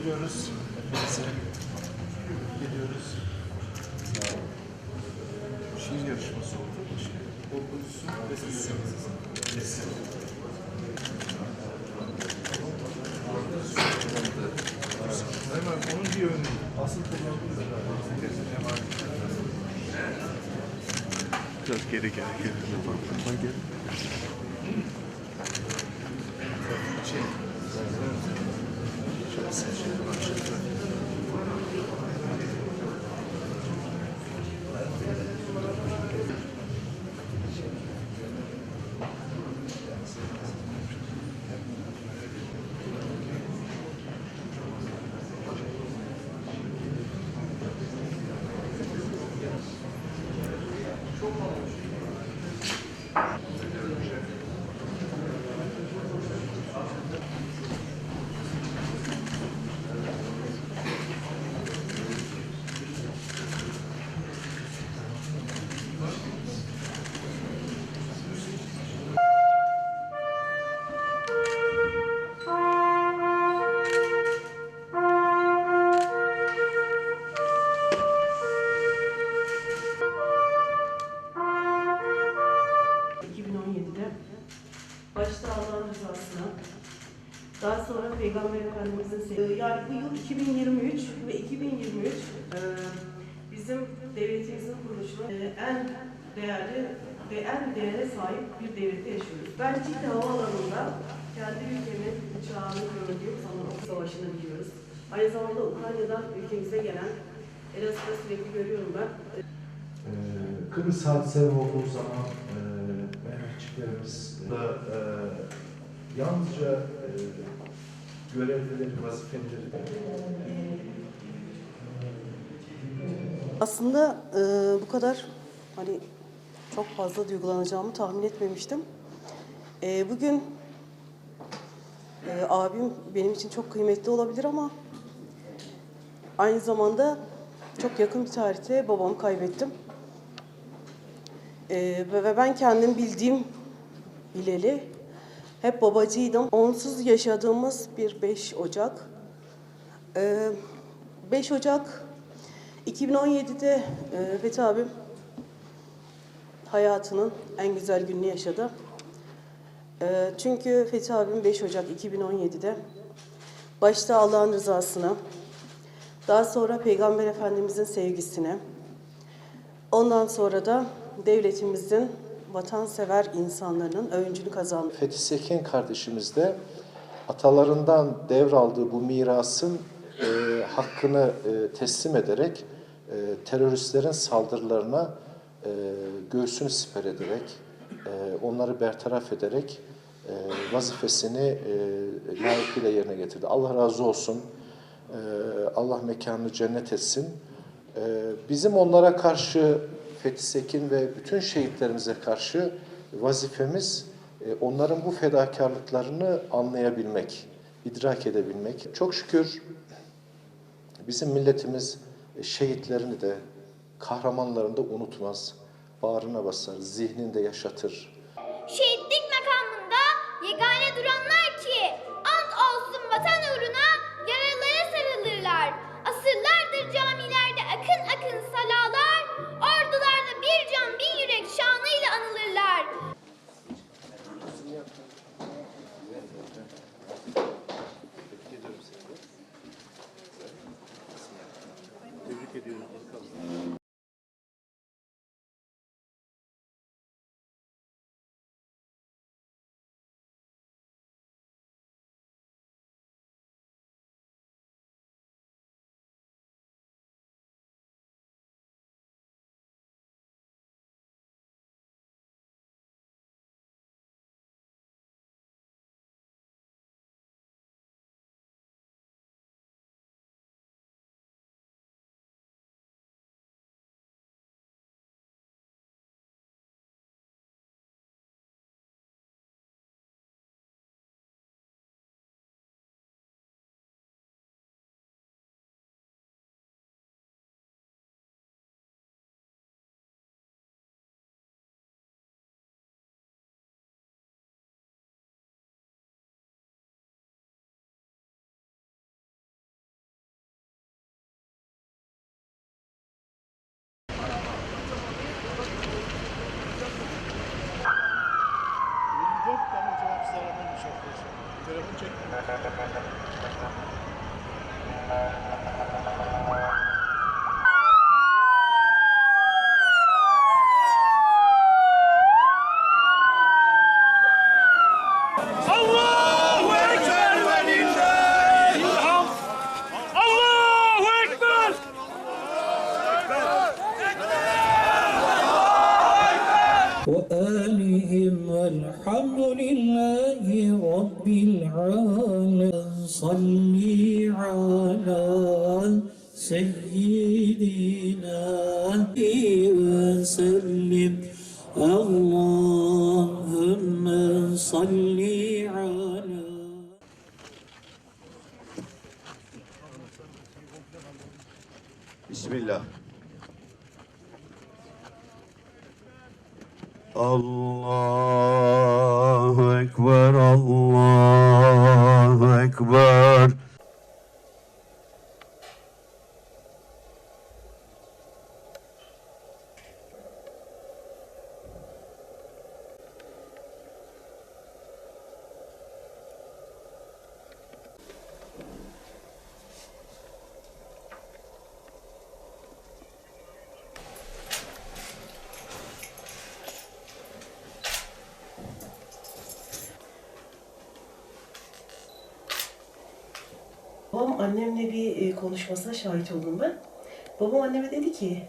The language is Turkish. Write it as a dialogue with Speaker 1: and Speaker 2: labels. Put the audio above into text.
Speaker 1: Gidiyoruz. Hepinize. Gidiyoruz. Şiir yarışması oldu. Korkucusu ve sizsiniz. Kesin. Hemen onun bir örneği. Asıl kullandığım
Speaker 2: daha sonra Peygamber Efendimiz'in sevdiği, yani bu yıl 2023 ve 2023 e, bizim devletimizin kuruluşuna e, en değerli ve en değere sahip bir devlette yaşıyoruz. Ben Cidde Havaalanı'nda kendi ülkemin uçağını gördüğüm zaman savaşını biliyoruz. Aynı zamanda Ukrayna'dan ülkemize gelen Erasmus'ta sürekli görüyorum ben.
Speaker 3: Ee, Kıbrıs hadiseleri olduğu zaman e, Mehmetçiklerimiz da e, yalnızca e, görevlileri, vazifeleri
Speaker 2: Aslında e, bu kadar hani çok fazla duygulanacağımı tahmin etmemiştim. E, bugün e, abim benim için çok kıymetli olabilir ama aynı zamanda çok yakın bir tarihte babamı kaybettim. E, ve ben kendim bildiğim bileli hep babacıydım. Onsuz yaşadığımız bir 5 Ocak. E, 5 Ocak 2017'de e, Fethi abim hayatının en güzel gününü yaşadı. E, çünkü Fethi abim 5 Ocak 2017'de başta Allah'ın rızasına, daha sonra Peygamber Efendimizin sevgisine, ondan sonra da devletimizin vatansever insanların övüncünü kazandı.
Speaker 4: Fethi Sekin kardeşimiz de atalarından devraldığı bu mirasın e, hakkını e, teslim ederek e, teröristlerin saldırılarına e, göğsünü siper ederek, e, onları bertaraf ederek e, vazifesini e, layıkıyla yerine getirdi. Allah razı olsun. E, Allah mekanını cennet etsin. E, bizim onlara karşı Fethi Sekin ve bütün şehitlerimize karşı vazifemiz e, onların bu fedakarlıklarını anlayabilmek, idrak edebilmek. Çok şükür bizim milletimiz e, şehitlerini de kahramanlarını da unutmaz. Bağrına basar, zihninde yaşatır.
Speaker 5: Şehitlik makamında yegane duranlar ki ant olsun vatan uğruna yaralılara sarılırlar. Asırlardır
Speaker 1: Tebrik ediyoruz.
Speaker 6: العالمين صل على سيدنا وسلم اللهم صل على
Speaker 7: Bismillah. Allahu world.
Speaker 2: Babam annemle bir e, konuşmasına şahit oldum ben. Babam anneme dedi ki,